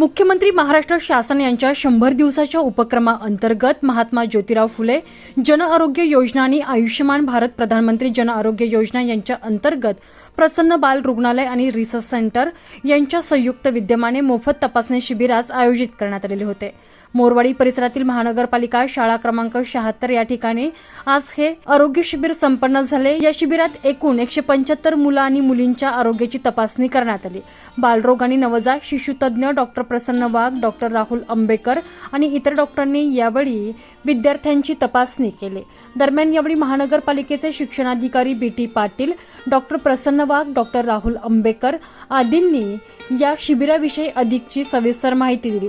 मुख्यमंत्री महाराष्ट्र शासन यांच्या शंभर दिवसाच्या उपक्रमाअंतर्गत महात्मा ज्योतिराव फुले जनआरोग्य योजना आणि आयुष्यमान भारत प्रधानमंत्री जनआरोग्य योजना यांच्या अंतर्गत प्रसन्न बाल रुग्णालय आणि रिसर्च सेंटर यांच्या संयुक्त विद्यमाने मोफत तपासणी शिबिर आज आयोजित करण्यात आलेले होते. मोरवाडी परिसरातील महानगरपालिका शाळा क्रमांक शहात्तर या ठिकाणी. आज हे आरोग्य शिबिर संपन्न झाले. या शिबिरात एकूण एकशे पंच्याहत्तर मुलं आणि मुलींच्या आरोग्याची तपासणी करण्यात आली. बालरोग आणि नवजात शिशुतज्ञ डॉक्टर प्रसन्न वाघ डॉक्टर राहुल आंबेकर आणि इतर डॉक्टरांनी यावेळी विद्यार्थ्यांची तपासणी केली. दरम्यान यावेळी महानगरपालिकेचे शिक्षणाधिकारी B T Patil doctor Prasanna Wagh doctor Rahul Ambekar आदींनी या शिबिराविषयी अधिकची सविस्तर माहिती दिली.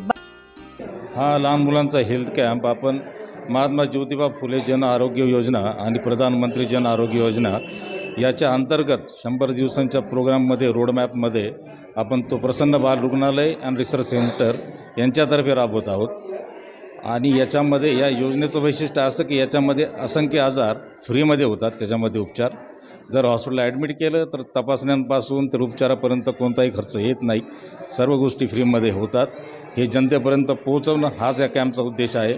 हा लहान मुलांचा हेल्थ कॅम्प आपण महात्मा ज्योतिबा फुले जन आरोग्य योजना आणि प्रधानमंत्री जन आरोग्य योजना याच्या अंतर्गत शंभर दिवसांच्या प्रोग्राममध्ये रोडमॅपमध्ये आपण तो प्रसन्न बाल रुग्णालय आणि रिसर्च सेंटर यांच्यातर्फे राबवत आहोत. आणि याच्यामध्ये या योजनेचं वैशिष्ट्य असं की याच्यामध्ये असंख्य आजार फ्रीमध्ये होतात त्याच्यामध्ये उपचार. जर हॉस्पिटलला ॲडमिट केलं तर तपासण्यांपासून तर उपचारापर्यंत कोणताही खर्च येत नाही. सर्व गोष्टी फ्रीमध्ये होतात. हे जनतेपर्यंत पोहोचवणं हाच या कॅम्पचा उद्देश आहे.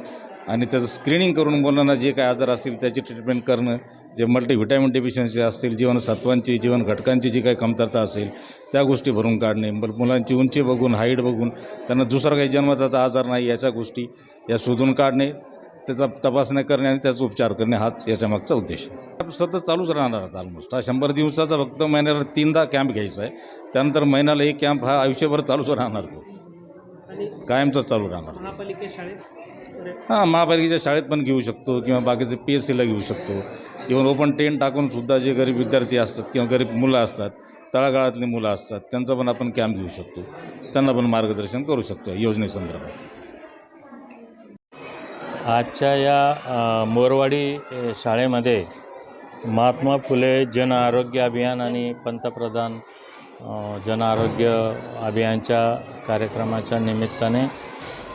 आणि त्याचं स्क्रीनिंग करून मुलांना जे काय आजार असतील त्याची ट्रीटमेंट करणं जे मल्टीव्हिटॅमिन डेफिशियन्सी असतील जीवनसत्वांची जीवन घटकांची जी काही कमतरता असेल त्या गोष्टी भरून काढणे. मग मुलांची उंची बघून हाईट बघून त्यांना दुसरा काही जन्मताचा आजार नाही याच्या गोष्टी या शोधून काढणे त्याचा तपासण्या करणे आणि त्याचा उपचार करणे हाच याच्या मागचा उद्देश आहे. सतत चालूच राहणार आता ऑलमोस्ट हा शंभर दिवसाचा फक्त महिन्याला तीनदा कॅम्प घ्यायचा आहे. त्यानंतर महिन्याला एक कॅम्प हा आयुष्यभर चालूच राहणार तो. कायमचाच चालू राहणार. महापालिके शाळेत? हां महापालिकेच्या शाळेत पण घेऊ शकतो किंवा बाकीचे पी एस सीला घेऊ शकतो. इव्हन ओपन टेन टाकून सुद्धा जे गरीब विद्यार्थी असतात किंवा गरीब मुलं असतात तळागाळातली मुलं असतात त्यांचा पण आपण कॅम्प घेऊ शकतो. त्यांना पण मार्गदर्शन करू शकतो योजनेसंदर्भात. आजच्या या मोरवाडी शाळेमध्ये महात्मा फुले जन आरोग्य अभियान आणि पंतप्रधान जनआरोग्य जन आरोग्य अभियानच्या कार्यक्रमाच्या निमित्ताने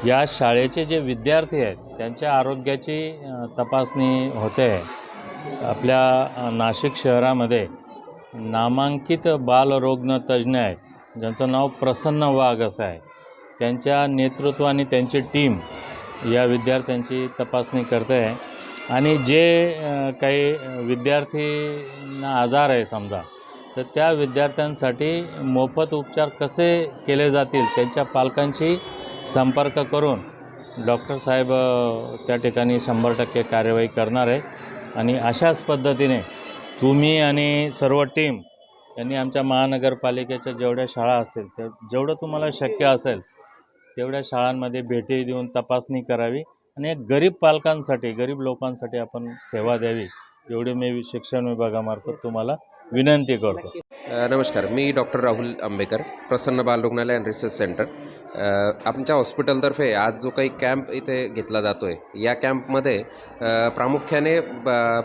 या शाळेचे जे विद्यार्थी आहेत त्यांच्या आरोग्याची तपासणी होते. आपल्या नाशिक शहरामध्ये नामांकित बालरोग्न तज्ज्ञ आहेत ज्यांचं नाव प्रसन्न वाघ असं आहे. त्यांच्या नेतृत्वाने त्यांची टीम या विद्यार्थ्यांची तपासणी करते. आहे आणि जे काही विद्यार्थींना आजार आहे समजा तर त्या विद्यार्थ्यांसाठी मोफत उपचार कसे केले जातील त्यांच्या पालकांशी संपर्क करून डॉक्टर साहेब त्या ठिकाणी शंभर टक्के कार्यवाही करणार आहेत. आणि अशाच पद्धतीने तुम्ही आणि सर्व टीम यांनी आमच्या महानगरपालिकेच्या जेवढ्या शाळा असतील त्या जेवढं तुम्हाला शक्य असेल तेवढ्या शाळांमध्ये भेटी देऊन तपासणी करावी आणि एक गरीब पालकांसाठी गरीब लोकांसाठी आपण सेवा द्यावी. एवढी मी शिक्षण विभागामार्फत तुम्हाला विनंती करतो. नमस्कार मी डॉक्टर राहुल आंबेकर प्रसन्न बाल रुग्णालय अँड रिसर्च सेंटर आमच्या हॉस्पिटलतर्फे आज जो काही कॅम्प इथे घेतला जातो आहे या कॅम्पमध्ये प्रामुख्याने ब-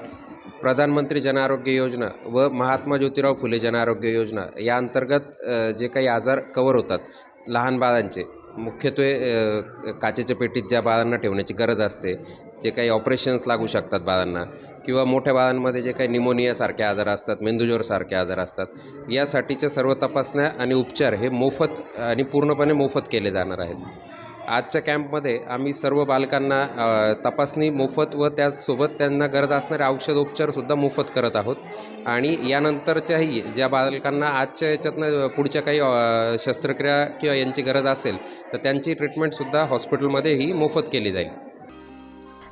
प्रधानमंत्री जन आरोग्य योजना व महात्मा ज्योतिराव फुले जन आरोग्य योजना या अंतर्गत जे काही आजार कवर होतात लहान बाळांचे मुख्यत्वे काचेच्या पेटीत ज्या बाळांना ठेवण्याची गरज असते जे काही ऑपरेशन्स लागू शकतात बाळांना किंवा मोठ्या बाळांमध्ये जे काही निमोनियासारखे आजार असतात मेंदूज्वरसारखे आजार असतात यासाठीच्या सर्व तपासण्या आणि उपचार हे मोफत आणि पूर्णपणे मोफत केले जाणार आहेत. आजच्या कॅम्पमध्ये आम्ही सर्व बालकांना तपासणी मोफत व त्याचसोबत त्यांना गरज असणारे औषधोपचारसुद्धा मोफत करत आहोत. आणि यानंतरच्याही ज्या बालकांना आजच्या याच्यातनं पुढच्या काही शस्त्रक्रिया किंवा यांची गरज असेल तर त्यांची ट्रीटमेंटसुद्धा हॉस्पिटलमध्ये ही मोफत केली जाईल.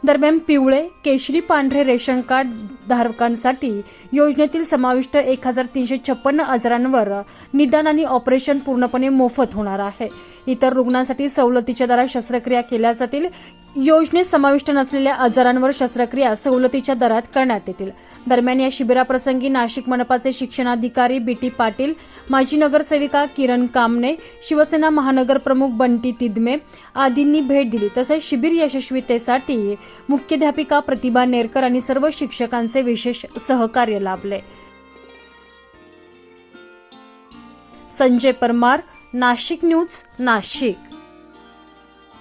दरम्यान पिवळे केशरी पांढरे रेशन कार्ड धारकांसाठी योजनेतील समाविष्ट एक हजार तीनशे छप्पन्न आजारांवर निदान आणि ऑपरेशन पूर्णपणे मोफत होणार आहे. इतर रुग्णांसाठी सवलतीच्या दरात शस्त्रक्रिया केल्या जातील. योजनेत समाविष्ट नसलेल्या आजारांवर शस्त्रक्रिया सवलतीच्या दरात करण्यात येतील. दरम्यान या शिबिराप्रसंगी नाशिक मनपाचे शिक्षणाधिकारी बी टी पाटील माजी नगरसेविका किरण कामने शिवसेना महानगर प्रमुख बंटी तिदमे आदींनी भेट दिली. तसेच शिबिर यशस्वीतेसाठी मुख्याध्यापिका प्रतिभा नेरकर आणि सर्व शिक्षकांचे विशेष सहकार्य लाभले. संजय परमार नाशिक न्यूज नाशिक.